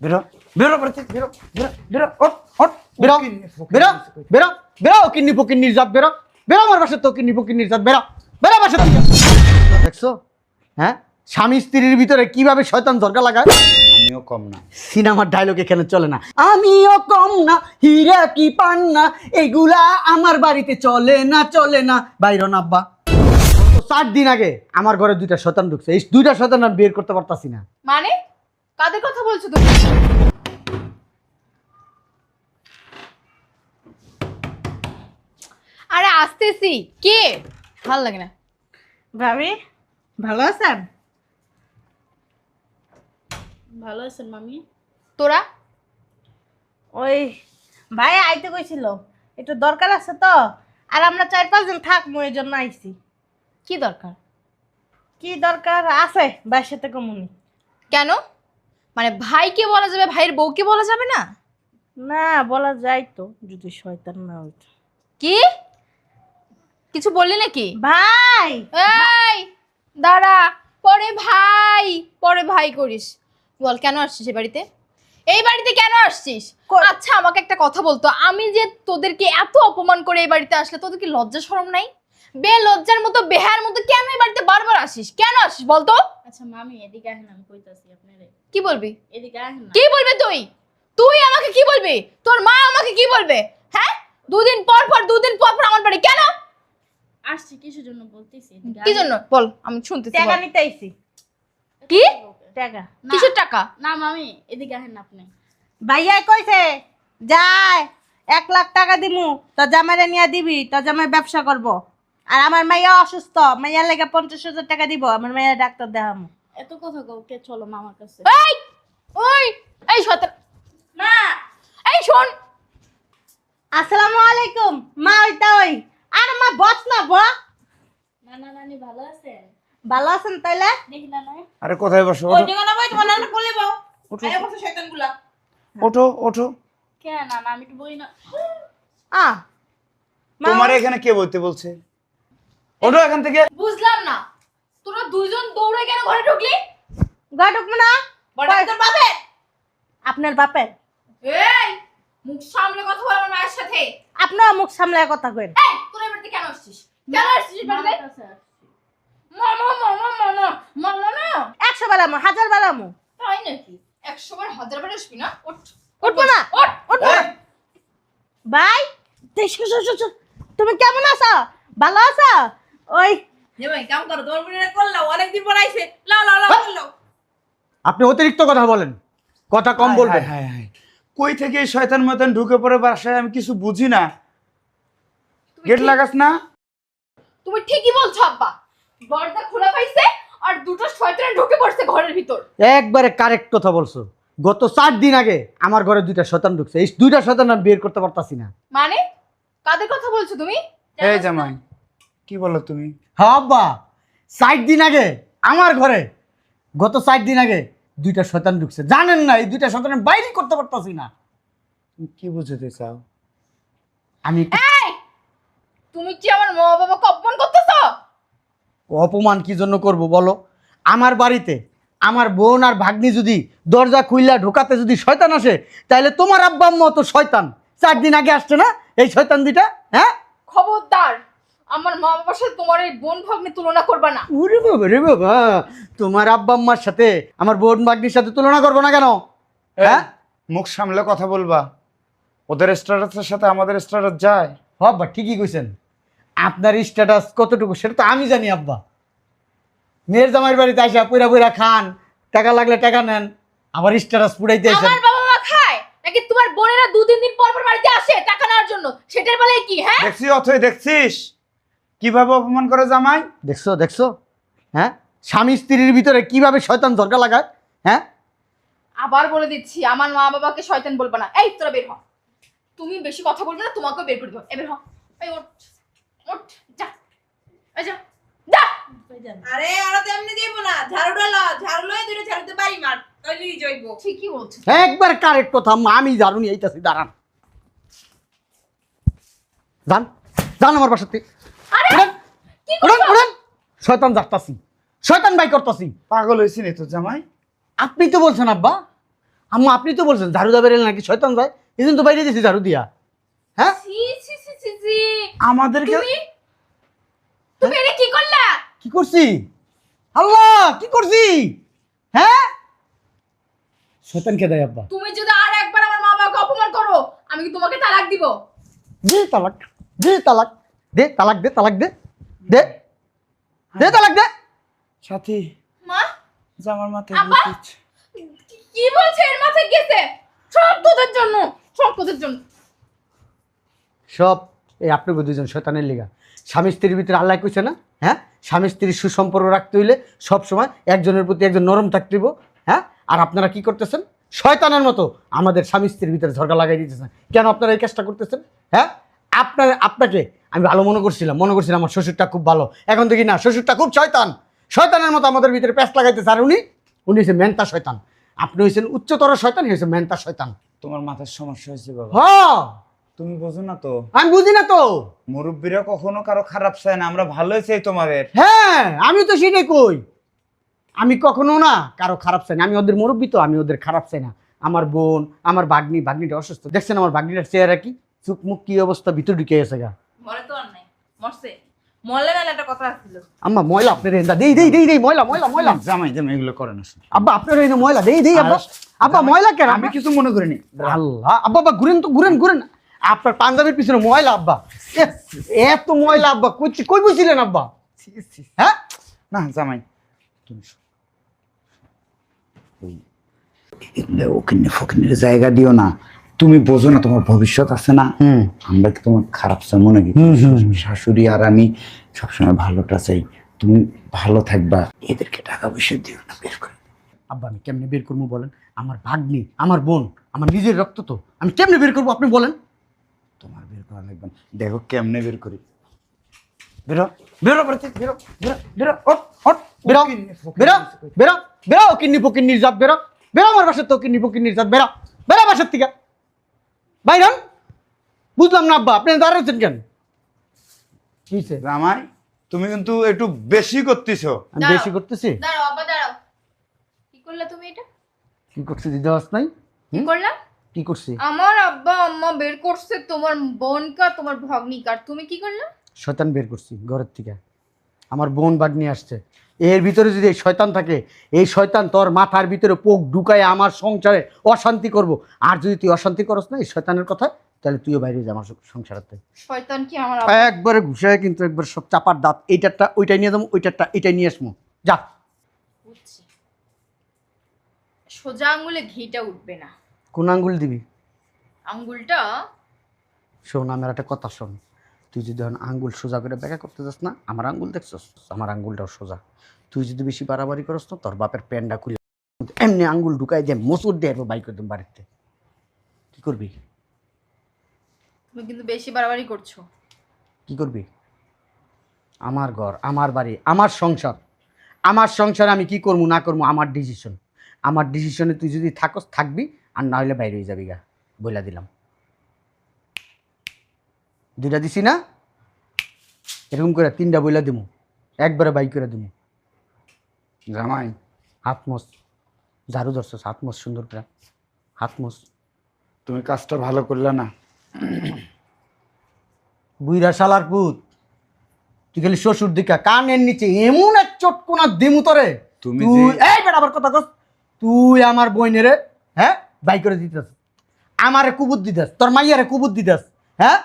বেরো বেরো বাড়িতে বেরো বেরো বেরো বেরো বেরো বেরো বেরো কিন্নি ফকিন্নির জাত বেরো বেরো আমার বাসার তো কিন্নি ফকিন্নির জাত বেরো বেরো থেকে দেখছ? হ্যাঁ? স্বামী স্ত্রীর ভিতরে কীভাবে শয়তান ঝরকা লাগায়? আমিও কম না। সিনেমার ডায়লগ এখানে চলে না। আমিও কম না হীরা কি পান না এগুলা আমার বাড়িতে চলে না চলে না। বাইর না আব্বা চার দিন আগে আমার ঘরে দুইটা শতান ঢুকছে। এই দুইটা শতান আমি বের করতে পারতাছি না। মানে? কাদের কথা বলছো তুমি? আরে আসতেছি। কে? ভালো লাগে না। ভাবি ভালো আছেন? ভালো আছেন মামি? তোরা? ওই ভাই আইতে কইছিল একটু দরকার আছে তো আর আমরা চার পাঁচ দিন থাকব এই জন্য আইছি। কি দরকার? কি দরকার? আছে ভাইয়ের সাথে কমুনি। কেন? মানে ভাইকে বলা যাবে ভাইয়ের বউকে বলা যাবে না? না বলা যায় তো যদি শয়তান না হইতো। কি? কিছু বললি নাকি? ভাই! এই দাঁড়া পরে ভাই পরে ভাই করিস। বল কেন আসছিস এই বাড়িতে? এই বাড়িতে কেন আসছিস? আচ্ছা আমাকে একটা কথা বলতো। আমি যে তোদেরকে এত অপমান করে এই বাড়িতে আসলে তোদের কি লজ্জা শরম নাই? বে লজ্জার মতো বেহার মতো কেন এই বাড়িতে বারবার আসিস? কেন আসিস বলতো? আচ্ছা মামি এদিকে আহেন আমি কইতাছি আপনারে। কি বলবি? এদিকে আহেন না। কি বলবে তুই? তুই আমাকে কি বলবি? তোর মা আমাকে কি বলবে? হ্যাঁ? দুদিন পর পর দুদিন পর পর আমার বাড়ি। কেন? আসছি কিসের জন্য বলতেছি? কি জন্য? বল আমি শুনতেছি টাকা নিতে আইছি। কি? টাকা। না, কিসের টাকা? না মামি এদিকে আহেন না আপনি। ভাইয়া কইছে যায় এক লাখ টাকা দিমু তো জামাইরে নিয়ে দিবি তো জামাই ব্যবসা করব। আর আমার মাইয়া অসুস্থ মাইয়ার লেগে পঞ্চাশ হাজার টাকা দিব আমার মাইয়া ডাক্তার দেখামু। এত কথা কও কে চলো মামার কাছে? এই ওই এই শয়তান। মা! এই শোন। আসসালামু আলাইকুম মা ওইটা ওই। আর মা বস না ব নানা নানি ভালো আছেন? ভালো আছেন তাইলে? দেখি না আরে কোথায় বসো? ওই বই তোমার নানা কোলে বাও ওঠো। আয়া বসে শয়তানগুলা। ওঠো ওঠো। কে নানা আমি তো বই না। আ তোমার এখানে কে বলতে বলছে? ওঠো এখান থেকে। বুঝলাম না। তোরা দুইজন দৌড়ে কেন ঘরে ঢুকলি? ঘরে ঢুকবো না। বড় তোর বাপের? আপনার বাপের? এই মুখ সামলে কথা বল আমার মায়ের সাথে। আপনার মুখ সামলায় কথা কইন। এই তোরা বাড়িতে কেন আসছিস? কেন আসছিস বাড়িতে। মামা মামা মামা মামা না একশো বেলামু হাজার বেলামু তাই নাকি? একশো বার হাজার বার আসবি না? ওঠ। উঠবো না। ওঠ। ভাই দেশ। তুমি কেমন আছো? ভালো আছো? ওই আপনি অতিরিক্ত কথা বলেন কথা কম বলবেন। হায়, হায়, হায়। কই থেকে এই শয়তান মতন ঢুকে পড়ে বাসায় আমি কিছু বুঝি না। গেট লাগাস না। তুমি ঠিকই বলছো আব্বা। দরজা খোলা পাইছে আর দুটো শয়তান ঢুকে পড়ছে ঘরের ভিতর। একবারে কারেক্ট কথা বলছো। গত চার দিন আগে আমার ঘরে দুইটা শতান ঢুকছে। এই দুইটা শতান আমি বের করতে পারতাছি না। মানে? কাদের কথা বলছো তুমি? এই জামাই। কি বলো তুমি? হ্যাঁ আব্বা চার দিন আগে আমার ঘরে গত চার দিন আগে দুইটা শতান ঢুকছে। জানেন না এই দুইটা শতান বাইরে করতে পারতাছি না। তুমি কি বুঝাতে চাও? আমি একটু এই তুমি কি আমার মা বাবাকে অপমান করতেছ? অপমান কি জন্য করব বলো? আমার বাড়িতে আমার বোন আর ভাগ্নি যদি দরজা খুইলা ঢোকাতে যদি শয়তান আসে তাহলে তোমার আব্বা আম্মা তো শয়তান। চার দিন আগে আসছে না এই শয়তান দুইটা হ্যাঁ? খবরদার। আমার মা বাবার সাথে তোমার এই বোন ভাগ্নে তুলনা করবা না। ওরে বাবা রে বাবা তোমার আব্বা আম্মার সাথে আমার বোন ভাগ্নির সাথে তুলনা করব না কেন? হ্যাঁ? মুখ সামলে কথা বলবা। ওদের স্ট্যাটাসের সাথে আমাদের স্ট্যাটাস যায়। আব্বা ঠিকই কইছেন। আপনার স্ট্যাটাস কতটুকু সেটা তো আমি জানি আব্বা। মেয়ের জামাইয়ের বাড়িতে আসা পুরা পুরা খান টাকা লাগলে টাকা নেন আবার স্ট্যাটাস পুরাইতে আসেন। আমার বাবা মা খায়? নাকি তোমার বোনেরা দু তিন দিন পর পর বাড়িতে আসে টাকা নেওয়ার জন্য? সেটার বেলা কি হ্যাঁ? দেখছি অথই দেখছিস? কীভাবে অপমান করে জামাই? দেখছ দেখছ? হ্যাঁ? স্বামী স্ত্রীর ভিতরে কীভাবে শয়তান ঝরকা লাগায়? হ্যাঁ? আবার বলে দিচ্ছি আমার মা বাবাকে শয়তান বলব না। এই তোরা বের হ। তুমি বেশি কথা বলবে না তোমাকেও বের করে দেবো। এ বের হ। এই ওঠ ওঠ যা। এই যা। যা। আরে ওরা তো এমনি দিব না। ঝাড়ু ডালা ঝাড়ু লয়ে দুটো ঝাড়ুতে বাড়ি মার তাইলেই জইব ঠিকই বলছো। একবার কারেক্ট কথা আমি জানুনি এইটাছি দাঁড়ান। যান যান আমার বাসাতে। আরে উড়েন! কি উড়েন শয়তান যাচ্তাছি শয়তান বাই করতাছি পাগল হয়েছি তো জামাই। আপনি তো বলছেন আব্বা। আম্মা আপনি তো বলছেন ঝাড়ু দাবের নাকি শয়তান যায়? এই জন্য তো বাইরে দিয়েছি ঝাড়ু দিয়া। হ্যাঁ? আমাদেরকে তুমি? এটা কি করলা? কি করছি? আল্লাহ কি করছি? হ্যাঁ? শয়তান কে দেয় আব্বা? তুমি যদি আর একবার আমার মা বাবাকে অপমান করো আমি কি তোমাকে তালাক দিব? দে তালাক। দে তালাক। দে তালাক দে তালাক দে। দে। দে তালাক দে। সাথী। মা? জামার মাথায়? ভূত কি- বলছে? এর মাথায় গেছে? সব তোদের জন্য সব তোদের জন্য। সব এই আপনাকে দুজন শয়তানের লিগা। স্বামী স্ত্রীর ভিতরে আল্লাহ কইছে না? হ্যাঁ? স্বামী স্ত্রীর সুসম্পর্ক রাখতে হইলে সব সময় একজনের প্রতি একজন নরম থাকতে হইব। হ্যাঁ? আর আপনারা কি করতেছেন? শয়তানের মতো আমাদের স্বামী স্ত্রীর ভিতরে ঝরকা লাগাই দিতেছেন। কেন আপনারা এই কাজটা করতেছেন? হ্যাঁ? আপনার আপনাকে আমি ভালো মনে করছিলাম মনে করছিলাম আমার শ্বশুরটা খুব ভালো। এখন দেখি না শ্বশুরটা খুব শয়তান। শয়তানের মতো আমাদের ভিতরে প্যাঁচ লাগাইতেছে আর উনি উনি হয়েছে মেনতা শয়তান। আপনি হয়েছেন উচ্চতর শয়তান হয়েছে মেনতা শয়তান। তোমার মাথার সমস্যা হয়েছে বাবা। হ্যাঁ। তুমি বোঝো না তো। আমি বুঝি না তো। মুরব্বীরা কখনো কারও খারাপ চায় না আমরা ভালোই চাই তোমাদের। হ্যাঁ আমি তো সেটাই কই। আমি কখনো না কারও খারাপ চাই না। আমি ওদের মুরব্বী তো আমি ওদের খারাপ চাই না। আমার বোন আমার ভাগ্নি ভাগ্নিটা অসুস্থ। দেখছেন আমার ভাগ্নিটার চেহারা কি? চুপ মুখ কি অবস্থা ভিতর ঢুকে গেছে গা। মরে তো আর নাই মরছে। মরলে না একটা কথা ছিল আম্মা ময়লা আপনার এনে দেই দেই দেই দেই ময়লা ময়লা ময়লা। জামাই জামাই এগুলো করে না আব্বা আপনার এনে ময়লা দেই দেই আব্বা। আব্বা ময়লা কেন? আমি কিছু মনে করিনি। আল্লাহ আব্বা আব্বা ঘুরেন তো ঘুরেন ঘুরেন। আপনার পাঞ্জাবির পিছনে ময়লা আব্বা। এ, এত ময়লা আব্বা কই কই বুঝছিলেন আব্বা? হ্যাঁ? না জামাই তুমি ওখানে ফকিনের জায়গা দিও না। তুমি বোঝো না তোমার ভবিষ্যৎ আছে না। আমরা কি তোমার খারাপ চাই মনে কি। শাশুড়ি আর আমি সবসময় ভালোটা চাই। তুমি ভালো থাকবা। এদেরকে টাকা পয়সা দিও না বের করে আব্বা আমি কেমনে বের করব বলেন? আমার ভাগ্নি আমার বোন আমার নিজের রক্ত তো। আমি কেমনে বের করব আপনি বলেন? তোমার বের করা লাগবে না। দেখো কেমনে বের করি। বেরো বেরো বেরো বেরো বেরো ওঠ ওঠ বেরো বেরো বেরো বেরো কিন্নি ফকিন্নির জাত বেরো বেরো আমার বাসার তো কিন্নি ফকিন্নির জাত বেরো বেরো বাসার থেকে। বাইরন বুঝলাম না আব্বা আপনি দাঁড়াচ্ছেন কেন? কি হইছে? জামাই তুমি কিন্তু একটু বেশি করতেছো। আমি বেশি করতেছি? দাঁড়াও আব্বা দাঁড়াও। কি করলা তুমি এটা? কি করছি দিতে পারছ নাই? কি করলা? কি করছি? আমার আব্বা আম্মা বের করছে তোমার বোনকা তোমার ভগ্নিকার তুমি কি করলা? শয়তান বের করছি ঘরের থেকে। আমার বোন বাগনি আসছে। এর ভিতরে যদি এই শয়তান থাকে এই শয়তান তোর মাথার ভিতরে পোক ঢুকায় আমার সংসারে অশান্তি করব। আর যদি তুই অশান্তি করস না এই শয়তানের কথা তাহলে তুইও বাইরে যা আমার সংসারাতে শয়তান কি আমার একবারে ঘুষায় কিন্তু একবার সব চাপার দাঁত এইটারটা ওইটাই নিয়ে যাব ওইটারটা এটাই নিয়ে আসব। যা। সোজা আঙ্গুলে ঘিটা উঠবে না। কোন আঙ্গুল দিবি? আঙ্গুলটা শোন আমার একটা কথা শোন। তুই যদি এখন আঙ্গুল সোজা করে ব্যাখ্যা করতে যাস না আমার আঙ্গুল দেখছস? আমার আঙ্গুলটাও সোজা। তুই যদি বেশি বাড়াবাড়ি করস না তোর বাপের প্যান্ডা খুলে এমনি আঙ্গুল ঢুকাই দিয়ে মসুর দিয়ে এরপর বাইক করতাম বাড়িতে। কি করবি? তুমি কিন্তু বেশি বাড়াবাড়ি করছ। কি করবি? আমার ঘর আমার বাড়ি আমার সংসার। আমার সংসারে আমি কি করব না করব আমার ডিসিশন আমার ডিসিশনে তুই যদি থাকস থাকবি আর না হলে বাইরে হয়ে যাবি গা বইলা দিলাম। দুইটা দিছি না? এরকম করে তিনটা বইলা দিমু। একবারে বাইক করে দিমু। জামাই। হাত মস ঝাড়ু ধরছস হাত মস সুন্দর করে। হাত মস তুমি কাজটা ভালো করলে না। বুইরা শালার পুত তুই খালি শ্বশুর দিকা কানের নিচে এমন এক চটকোনা দিমু তোরে। তুমি তুই এই বেটা আবার কথা কস। তুই আমার বইনেরে হ্যাঁ? বাই করে দিতেস আমারে কুবুদ দিতেস তোর মাইয়ারে কুবুদ দিতেস হ্যাঁ?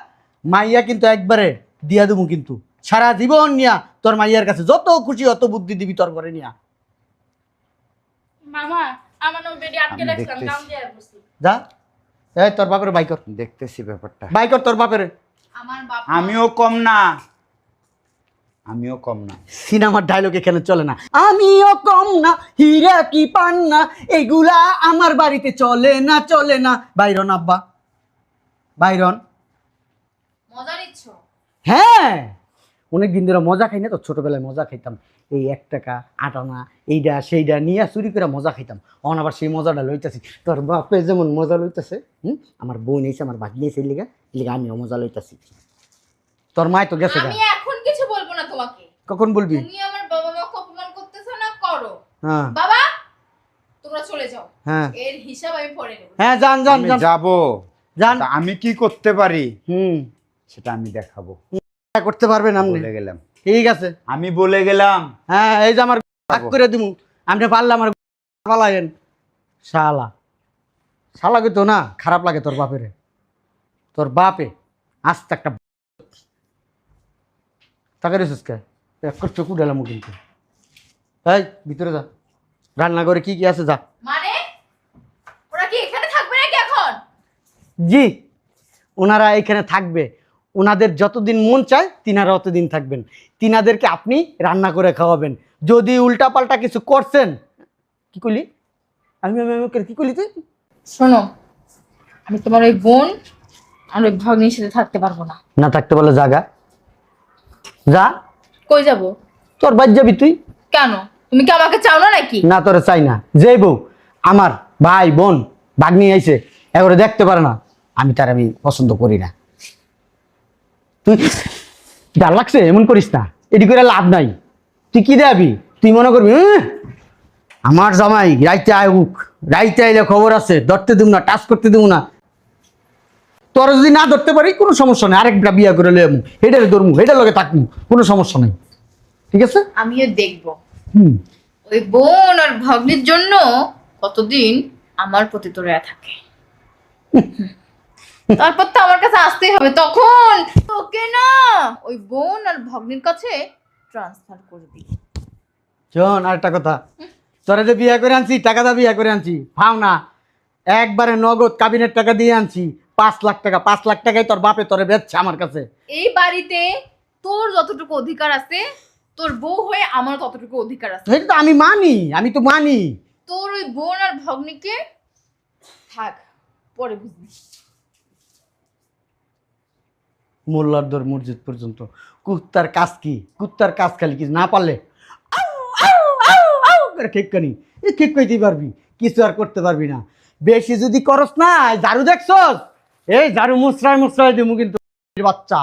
মাইয়া কিন্তু একবারে দিয়া দেবো কিন্তু। সারা জীবন নিয়া তোর মাইয়ার কাছে যত খুশি অত বুদ্ধি দিবি তোর ঘরে নিয়া। মামা আমার বেডি আটকে রাখলাম দেখতেছি। দিয়ে বসছি। যা। এই তোর বাপের বাই কর। দেখতেছি ব্যাপারটা। বাই কর তোর বাপের। আমার বাপ আমিও কম না। আমিও কম না। সিনেমার ডায়লগ এখানে চলে না। আমিও কম না হীরা কি পান না এগুলা আমার বাড়িতে চলে না চলে না। বাইরন আব্বা। বাইরন। হ্যাঁ। অনেক দিন ধরে মজা খাই না তো ছোটোবেলায় মজা খাইতাম। এই এক টাকা আট আনা এইটা সেইটা নিয়ে চুরি করে মজা খাইতাম। অন আবার সেই মজাটা লইতেছি। তোর বাপে যেমন মজা লইতেছে হুম? আমার বোন এসে আমার ভাগ্নি এসে লিগা লিগা আমিও মজা লইতেছি। তোর মায় তো গেছে আমি এখন কিছু বলব না তোমাকে। কখন বলবি? তুমি আমার বাবা মাকে অপমান করতেছো না করো। হ্যাঁ। বাবা তোমরা চলে যাও। হ্যাঁ। এর হিসাব আমি পরে নেব। হ্যাঁ যান যান আমি যাব। যান। আমি কি করতে পারি? হুম। সেটা আমি দেখাবো। করতে পারবেন আপনি? বলে গেলাম। ঠিক আছে। আমি বলে গেলাম। হ্যাঁ এই যে আমার ভাগ করে দিমু। আপনি পারলে আমার পালায়েন। শালা। শালাকে তো না খারাপ লাগে তোর বাপের। তোর বাপে আস্তে একটা তাকে রেছিস কে? এক করে চকু ডালামু কিন্তু। এই ভিতরে যা। রান্না করে কি কি আছে যা। মানে? ওরা কি এখানে থাকবে নাকি এখন? জি ওনারা এখানে থাকবে। ওনাদের যতদিন মন চায় তিনারা অতদিন থাকবেন। তিনাদেরকে আপনি রান্না করে খাওয়াবেন। যদি উল্টাপাল্টা কিছু করছেন কি করলি? আমি কি করলি তুই? শোনো আমি তোমার ওই বোন আর ওই ভাগ্নির সাথে থাকতে পারব না। না থাকতে বলে জাগা যা। কই যাব? তোর বাদ যাবি তুই? কেন? তুমি কি আমাকে চাও না নাকি? না তোরে চাই না। যে বউ আমার ভাই বোন ভাগ্নি আইছে এবারে দেখতে পারে না। আমি তার আমি পছন্দ করি না। তুই ডাল লাগছে এমন করিস না। এটি করে লাভ নাই। তুই কি দেবি? তুই মনে করবি আমার জামাই রাইতে আয়ুক রাইতে আইলে খবর আছে ধরতে দিব না টাচ করতে দিব না। তোর যদি না ধরতে পারি কোনো সমস্যা নেই। আরেকটা বিয়া করে লেমু হেটারে ধরমু হেটার লগে থাকমু কোনো সমস্যা নেই। ঠিক আছে? আমিও দেখব। হুম। ওই বোন আর ভাগ্নির জন্য কতদিন আমার প্রতি তোরা থাকে। তারপর তো আমার কাছে আসতেই হবে। তখন না। ওই বোন আর ভগ্নির কাছে ট্রান্সফার শোন আরেকটা কথা। তোরা যে বিয়ে করে আনছি টাকা দা বিয়ে করে আনছি ফাও না। একবারে নগদ কাবিনের টাকা দিয়ে আনছি পাঁচ লাখ টাকা পাঁচ লাখ টাকায় তোর বাপে তোরে বেচছে আমার কাছে। এই বাড়িতে তোর যতটুকু অধিকার আছে তোর বউ হয়ে আমার ততটুকু অধিকার আছে। এটা তো আমি মানি আমি তো মানি। তোর ওই বোন আর ভগ্নিকে থাক পরে বুঝবি। মোল্লার দর মসজিদ পর্যন্ত। কুত্তার কাজ কি? কুত্তার কাজ খালি কি? না পারলে? খেকানি এ খেক কইতেই পারবি। কিছু আর করতে পারবি না। বেশি যদি করস না ঝাড়ু দেখছস? এই ঝাড়ু মুসরায় মুসরায় দিমু কিন্তু। বাচ্চা।